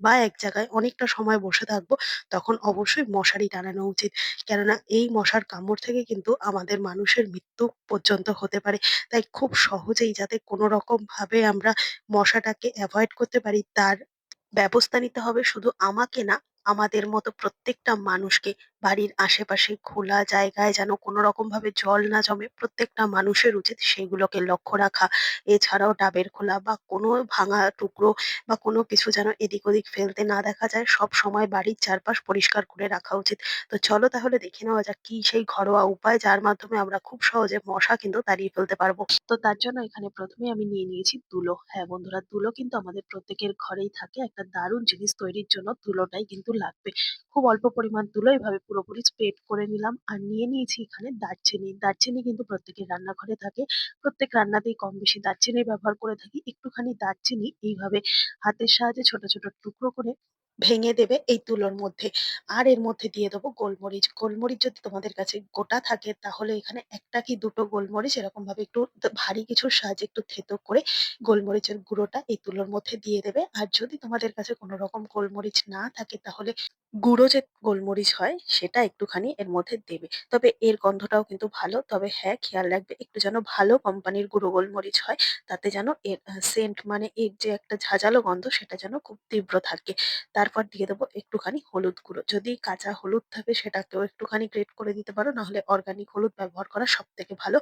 বা এক জায়গায় অনেকটা সময় বসে থাকব, তখন অবশ্যই মশারি টানানো উচিত। কেননা এই মশার কামড় থেকে কিন্তু আমাদের মানুষের মৃত্যু পর্যন্ত হতে পারে। তাই খুব সহজেই যাতে কোনোরকম ভাবে আমরা মশাটাকে এভয়েড করতে পারি তার ব্যবস্থা নিতে হবে শুধু আমাকে না, আমাদের মতো প্রত্যেকটা মানুষকে। বাড়ির আশেপাশে খোলা জায়গায় যেন কোনোরকমভাবে জল না জমে, প্রত্যেকটা মানুষের উচিত সেগুলোকে লক্ষ্য রাখা। এছাড়াও ডাবের খোলা বা কোনো ভাঙা টুকরো বা কোনো কিছু যেন এদিক ওদিক ফেলতে না দেখা যায়। সবসময় বাড়ির চারপাশ পরিষ্কার করে রাখা উচিত। তো চলো তাহলে দেখে নেওয়া যাক কি সেই ঘরোয়া উপায় যার মাধ্যমে আমরা খুব সহজে মশা কিন্তু তাড়িয়ে ফেলতে পারব। তো তার জন্য এখানে প্রথমে আমি নিয়ে নিয়েছি তুলো। হ্যাঁ বন্ধুরা, তুলো কিন্তু আমাদের প্রত্যেকের ঘরেই থাকে। একটা দারুণ জিনিস তৈরির জন্য তুলোটাই কিন্তু লাগবে। খুব অল্প পরিমাণ তুলো এভাবে পুরোপুরি স্প্রেড করে নিলাম। আর নিয়ে নিয়েছি এখানে দারচিনি। দারচিনি কিন্তু প্রত্যেকের রান্নাঘরে থাকে। প্রত্যেক রান্নাতেই কম বেশি দারচিনি ব্যবহার করে থাকি। একটুখানি দারচিনি এইভাবে হাতের সাহায্যে ছোট, ছোট টুকরো করে ভেঙে দেবে এই তুলোর মধ্যে। আর এর মধ্যে দিয়ে দেবো গোলমরিচ। গোলমরিচ যদি তোমাদের কাছে গোটা থাকে, তাহলে এখানে একটা কি দুটো গোলমরিচ, এরকম ভাবে একটু ভারী কিছুর সাহায্যে একটু থেতো করে গোলমরিচের গুঁড়োটা এই তুলোর মধ্যে দিয়ে দেবে। আর যদি তোমাদের কাছে কোনো রকম গোলমরিচ না থাকে, তাহলে গুঁড়ো যে গোলমরিচ হয় সেটা একটুখানি এর মধ্যে দেবে। তবে এর গন্ধটাও কিন্তু ভালো। তবে হ্যাঁ, খেয়াল রাখবে একটু যেন ভালো কোম্পানির গুঁড়ো গোলমরিচ হয়। তাতে যেন এর সেন্ট মানে এর যে একটা ঝাঁঝালো গন্ধ সেটা যেন খুব তীব্র থাকে। তারপর দিয়ে দেবো একটুখানি হলুদ গুঁড়ো। যদি কাঁচা হলুদ থাকে সেটাকেও একটুখানি গ্রেট করে দিতে পারো। নাহলে অর্গানিক হলুদ ব্যবহার করা সব থেকে ভালো।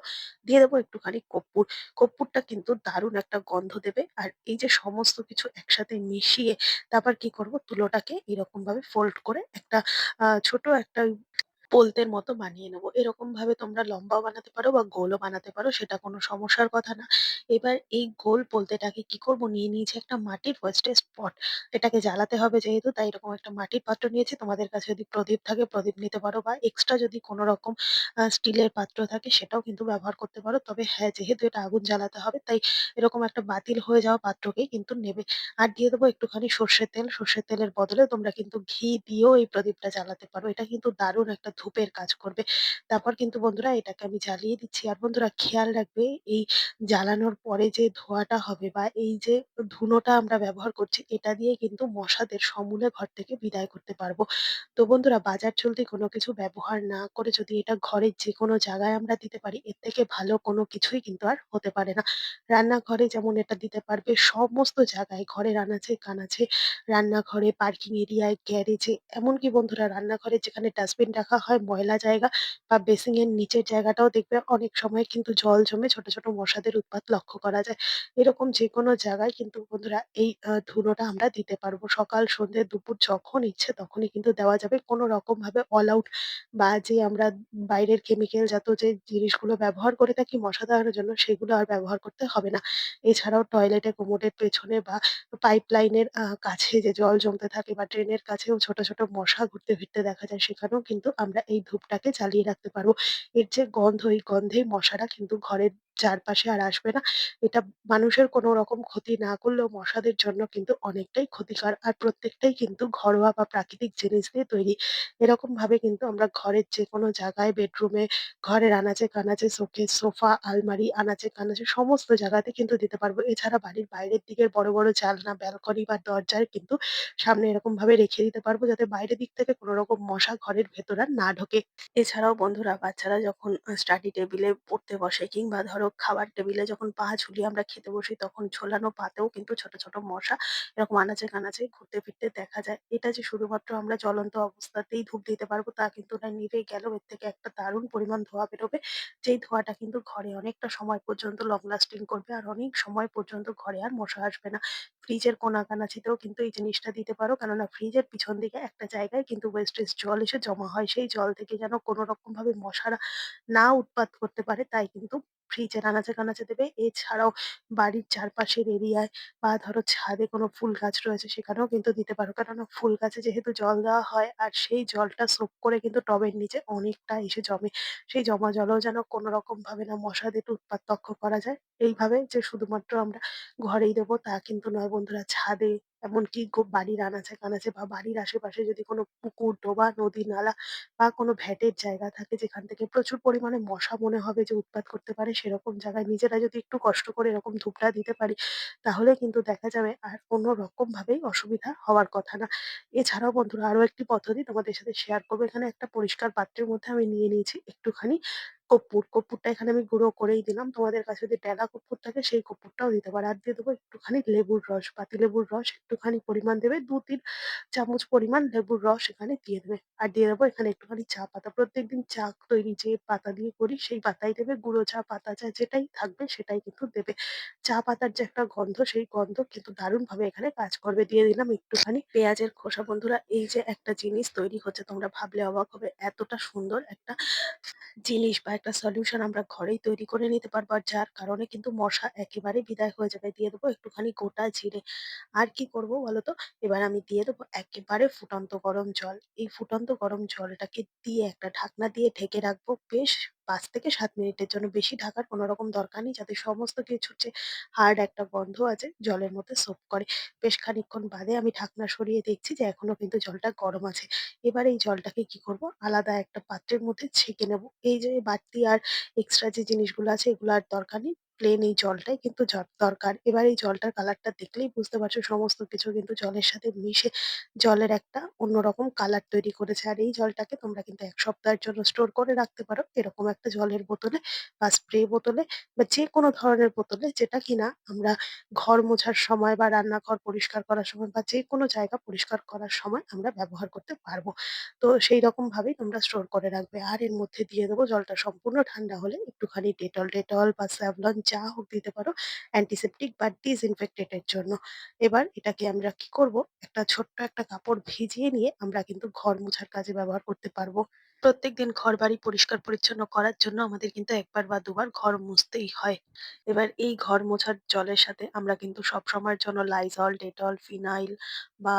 দিয়ে দেবো একটুখানি কর্পূর। কর্পূরটা কিন্তু দারুণ একটা গন্ধ দেবে। আর এই যে সমস্ত কিছু একসাথে মিশিয়ে তারপর কি করব তুলোটাকে এরকমভাবে ফোল্ড করে একটা আ ছোট একটা পোলতের মতো বানিয়ে নেব। এরকম ভাবে তোমরা লম্বাও বানাতে পারো বা গোলও বানাতে পারো সেটা কোনো সমস্যার কথা না। এবার এই গোল পোলতেটাকে কি করব নিয়ে নিয়েছি একটা মাটির ওয়েস্টেজ স্পট এটাকে জ্বালাতে হবে যেহেতু তাই এরকম একটা মাটির পাত্র নিয়েছি। তোমাদের কাছে যদি প্রদীপ থাকে প্রদীপ নিতে পারো বা এক্সট্রা যদি কোনো রকম স্টিলের পাত্র থাকে সেটাও কিন্তু ব্যবহার করতে পারো। তবে হ্যাঁ, যেহেতু এটা আগুন জ্বালাতে হবে তাই এরকম একটা বাতিল হয়ে যাওয়া পাত্রকেই কিন্তু নেবে। আর দিয়ে দেবো একটুখানি সর্ষের তেল। সর্ষের তেলের বদলে তোমরা কিন্তু ঘি দিয়েও এই প্রদীপটা জ্বালাতে পারো। এটা কিন্তু দারুণ একটা ধূপের কাজ করবে। তারপর কিন্তু বন্ধুরা এটাকে আমি জ্বালিয়ে দিচ্ছি। আর বন্ধুরা খেয়াল রাখবে এই জ্বালানোর পরে যে ধোঁয়াটা হবে বা এই যে ধুনোটা আমরা ব্যবহার করছি এটা দিয়ে কিন্তু মশাদের সমূলে ঘর থেকে বিদায় করতে পারব। তো বন্ধুরা বাজার চলতি কোনো কিছু ব্যবহার না করে যদি এটা ঘরের যেকোনো জায়গায় আমরা দিতে পারি এর থেকে ভালো কোনো কিছুই কিন্তু আর হতে পারে না। রান্নাঘরে যেমন এটা দিতে পারবে সমস্ত জায়গায় ঘরের আনাচে-কানাচে, রান্নাঘরে, পার্কিং এরিয়ায়, গ্যারেজে এমনকি বন্ধুরা রান্নাঘরে যেখানে ডাস্টবিন রাখা হয় ময়লা জায়গা বা বেসিং বেসিনের নিচের জায়গাটাও দেখবে অনেক সময় কিন্তু জল জমে ছোট, ছোট মশাদের উৎপাত লক্ষ্য করা যায়। এরকম যেকোনো জায়গায় কিন্তু বন্ধুরা এই ধুলোটা আমরা দিতে পারব। সকাল, সন্ধ্যে, দুপুর যখন ইচ্ছে তখনই কিন্তু দেওয়া যাবে। কোনো রকমভাবে অল আউট বা যে আমরা বাইরের কেমিক্যাল জাত যে জিনিসগুলো ব্যবহার করে থাকি মশা তাড়ানোর জন্য সেগুলো আর ব্যবহার করতে হবে না। এছাড়াও টয়লেটে কোমোডের পেছনে বা পাইপ লাইনের কাছে যে জল জমতে থাকে বা ড্রেনের কাছেও ছোট, ছোট মশা ঘুরতে ফিরতে দেখা যায় সেখানেও কিন্তু আমরা এই ধূপটাকে জ্বালিয়ে রাখতে পারব। এর যে গন্ধ এই গন্ধে মশারা কিন্তু ঘরের চারপাশে আর আসবে না। এটা মানুষের কোনো রকম ক্ষতি না করলেও মশাদের জন্য কিন্তু অনেকটাই ক্ষতিকর। আর প্রত্যেকটাই কিন্তু ঘরোয়া বা প্রাকৃতিক জিনিস দিয়ে তৈরি। এরকমভাবে কিন্তু আমরা ঘরের যেকোনো জায়গায় বেডরুমে, ঘরের আনাচে-কানাচে, শোকেস, সোফা, আলমারি, আনাচে-কানাচে সমস্ত জায়গাতে কিন্তু দিতে পারব। এছাড়া বাড়ির বাইরের দিকের বড়, বড় জানলা, ব্যালকনি বা দরজায় কিন্তু সামনে এরকমভাবে রেখে দিতে পারব যাতে বাইরের দিক থেকে কোনো রকম মশা ঘরের ভেতর আর না ঢোকে। এছাড়াও বন্ধুরা বাচ্চারা যখন আ স্টাডি টেবিলে পড়তে বসে কিংবা ধরো খাবার টেবিলে যখন পা ঝুলিয়ে আমরা খেতে বসি তখন ঝোলানো পাতেও কিন্তু ছোট, ছোট মশা এরকম আনাচে-কানাচে ঘুরতে ফিরতে দেখা যায়। এটা যে শুধুমাত্র আমরা জ্বলন্ত অবস্থাতেই ধূপ দিতে পারব তা কিন্তু না। নিভে গেলেও এর থেকে একটা দারুণ পরিমাণ ধোঁয়া বেরোবে। যেই ধোঁয়াটা কিন্তু ঘরে অনেকটা সময় পর্যন্ত লং লাস্টিং করবে আর অনেক সময় পর্যন্ত ঘরে আর মশা আসবে না। ফ্রিজের কোণা-কানাচিতেও কিন্তু এই জিনিসটা দিতে পারো। কেননা ফ্রিজের পিছন দিকে একটা জায়গায় কিন্তু ওয়েস্টেজ জল এসে জমা হয়। সেই জল থেকে যেন কোনো রকম ভাবে মশারা না উৎপাত করতে পারে তাই কিন্তু ফ্রিজের আনাচে-কানাচে দেবে। এছাড়াও বাড়ির চারপাশের এরিয়ায় বা ধরো ছাদে কোনো ফুল গাছ রয়েছে সেখানেও কিন্তু দিতে পারো। কেননা ফুল গাছে যেহেতু জল দেওয়া হয় আর সেই জলটা সোক করে কিন্তু টবের নিচে অনেকটা এসে জমে। সেই জমা জলেও যেন কোনো রকম ভাবে না মশাদের উৎপাত রক্ষা করা যায়। এইভাবে যে শুধুমাত্র আমরা ঘরেই দেবো তা কিন্তু নয় বন্ধুরা। ছাদে এমনকি গো বাড়ির আনাচে-কানাচে বা বাড়ির আশেপাশে যদি কোনো পুকুর, ডোবা, নদী-নালা বা কোনো ভ্যাটের জায়গা থাকে যেখান থেকে প্রচুর পরিমাণে মশা মনে হবে যে উৎপাত করতে পারে সেরকম জায়গায় নিজেরা যদি একটু কষ্ট করে এরকম ধূপটা দিতে পারি তাহলে কিন্তু দেখা যাবে আর কোনো রকমভাবেই অসুবিধা হওয়ার কথা না। এছাড়াও বন্ধুরা আরও একটি পদ্ধতি তোমাদের সাথে শেয়ার করব। এখানে একটা পরিষ্কার পাত্রের মধ্যে আমি নিয়ে নিয়েছি একটুখানি কর্পূর। কর্পূরটা এখানে আমি গুঁড়ো করেই দিলাম। তোমাদের কাছে যদি ট্যালা কর্পূর থাকে সেই কর্পূরটাও দিতে পারো। আর দিয়ে দেবো একটুখানি লেবুর রস, পাতিলেবুর রস একটুখানি পরিমাণ দেবে ২-৩ চামচ পরিমাণ লেবুর রস এখানে দিয়ে দেবে। আর দিয়ে দেবো এখানে একটুখানি চা পাতা। প্রত্যেকদিন চা তৈরি যে পাতা দিয়ে করি সেই পাতাই দেবে। গুঁড়ো চা, পাতা চা যেটাই থাকবে সেটাই কিন্তু দেবে। চা পাতার যে একটা গন্ধ সেই গন্ধ কিন্তু দারুণভাবে এখানে কাজ করবে। দিয়ে দিলাম একটুখানি পেঁয়াজের খোসা। বন্ধুরা এই যে একটা জিনিস তৈরি হচ্ছে তোমরা ভাবলে অবাক হবে। এতটা সুন্দর একটা জিনিস বা একটা সলিউশন আমরা ঘরেই তৈরি করে নিতে পারব। আর যার কারণে কিন্তু মশা একেবারে বিদায় হয়ে যাবে। দিয়ে দেবো একটুখানি গোটা জিরে। আর কি করব বলতো? এবার আমি দিয়ে দেবো একেবারে ফুটন্ত গরম জল। এই ফুটন্ত গরম জলটাকে দিয়ে একটা ঢাকনা দিয়ে ঢেকে রাখব বেশ ৫ থেকে সাত মিনিটের জন্য। বেশি ঢাকার কোনো রকম দরকার নেই যাতে সমস্ত কিছুর যে হার্ড একটা গন্ধ আছে, জলের মধ্যে সোপ করে। বেশ খানিকক্ষণ বাদে আমি ঢাকনা সরিয়ে দেখছি যে এখনও কিন্তু জলটা গরম আছে। এবার এই জলটাকে কি করব আলাদা একটা পাত্রের মধ্যে ছেঁকে নেব এই যে বাড়তি আর এক্সট্রা যে জিনিসগুলো আছে, এগুলো আর দরকার নেই। প্লেন এই জলটাই কিন্তু জ দরকার। এবার এই জলটার কালারটা দেখলেই বুঝতে পারছ সমস্ত কিছু কিন্তু জলের সাথে মিশে জলের একটা অন্যরকম কালার তৈরি করেছে। আর এই জলটাকে তোমরা কিন্তু এক সপ্তাহের জন্য স্টোর করে রাখতে পারো। এরকম একটা জলের বোতলে বা স্প্রে বোতলে বা যেকোনো ধরনের বোতলে যেটা কিনা আমরা ঘর মোছার সময় বা রান্নাঘর পরিষ্কার করার সময় বা যেকোনো জায়গা পরিষ্কার করার সময় আমরা ব্যবহার করতে পারব। তো সেইরকম ভাবেই তোমরা স্টোর করে রাখবে। আর এর মধ্যে দিয়ে দেবো জলটা সম্পূর্ণ ঠান্ডা হলে একটুখানি ডেটল, ডেটল বা স্যাভলন যা হোক দিতে পারো অ্যান্টিসেপ্টিক বা ডিসইনফেক্টেডের জন্য। এবার এটাকে আমরা কি করব একটা ছোট্ট একটা কাপড় ভিজিয়ে নিয়ে আমরা কিন্তু ঘর মোছার কাজে ব্যবহার করতে পারব। প্রত্যেকদিন ঘরবাড়ি পরিষ্কার পরিচ্ছন্ন করার জন্য আমাদের কিন্তু একবার বা দুবার ঘর মুছতেই হয়। এবার এই ঘর মোছার জলের সাথে আমরা কিন্তু সবসময়ের জন্য লাইজল, ডেটল, ফিনাইল বা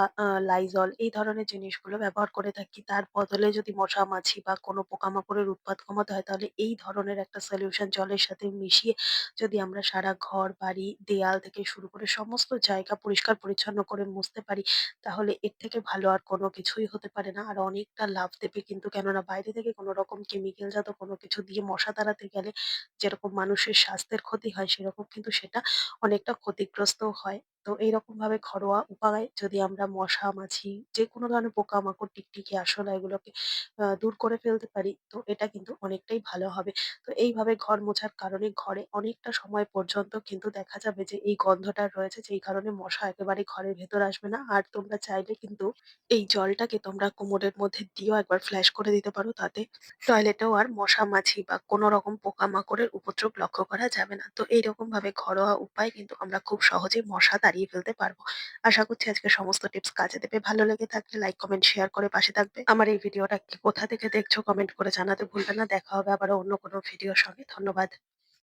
লাইজল এই ধরনের জিনিসগুলো ব্যবহার করে থাকি। তার বদলে যদি মশা, মাছি বা কোনো পোকামাকড়ের উৎপাত কমাতে হয় তাহলে এই ধরনের একটা সলিউশন জলের সাথে মিশিয়ে যদি আমরা সারা ঘর, বাড়ি, দেয়াল থেকে শুরু করে সমস্ত জায়গা পরিষ্কার পরিচ্ছন্ন করে মুছতে পারি তাহলে এর থেকে ভালো আর কোনো কিছুই হতে পারে না। আর অনেকটা লাভ দেবে কিন্তু কেননা বাইরে থেকে কোনো রকম কেমিক্যাল জাত কোনো কিছু দিয়ে মশা তাড়াতে গেলে যেরকম মানুষের স্বাস্থ্যের ক্ষতি হয় সেরকম কিন্তু সেটা অনেকটা ক্ষতিগ্রস্তও হয়। তো এইরকম ভাবে ঘরোয়া উপায়ে যদি আমরা মশা, মাছি যে কোনো ধরনের পোকামাকড়, টিকটিকি, আসলে এগুলোকে দূর করে ফেলতে পারি তো এটা কিন্তু অনেকটাই ভালো হবে। তো এইভাবে ঘর মোছার কারণে ঘরে অনেকটা সময় পর্যন্ত কিন্তু দেখা যাবে যে এই গন্ধটা রয়েছে যেই কারণে মশা একেবারে ঘরের ভেতর আসবে না। আর তোমরা চাইলে কিন্তু এই জলটাকে তোমরা কোমরের মধ্যে দিয়েও একবার ফ্ল্যাশ করে দিতে পারো। তাতে টয়লেটেও আর মশা, মাছি বা কোনো রকম পোকামাকড়ের উপদ্রব লক্ষ্য করা যাবে না। তো এইরকমভাবে ঘরোয়া উপায় কিন্তু আমরা খুব সহজেই মশা তাড়িয়ে ফেলতে পারব। আশা করছি আজকে সমস্ত টিপস কাজে দেবে। ভালো লেগে থাকলে লাইক, কমেন্ট, শেয়ার করে পাশে থাকবে। আমার এই ভিডিওটা কোথা থেকে দেখছ কমেন্ট করে জানাতে ভুলবে না। দেখা হবে আবার অন্য কোনো ভিডিওর সঙ্গে। ধন্যবাদ।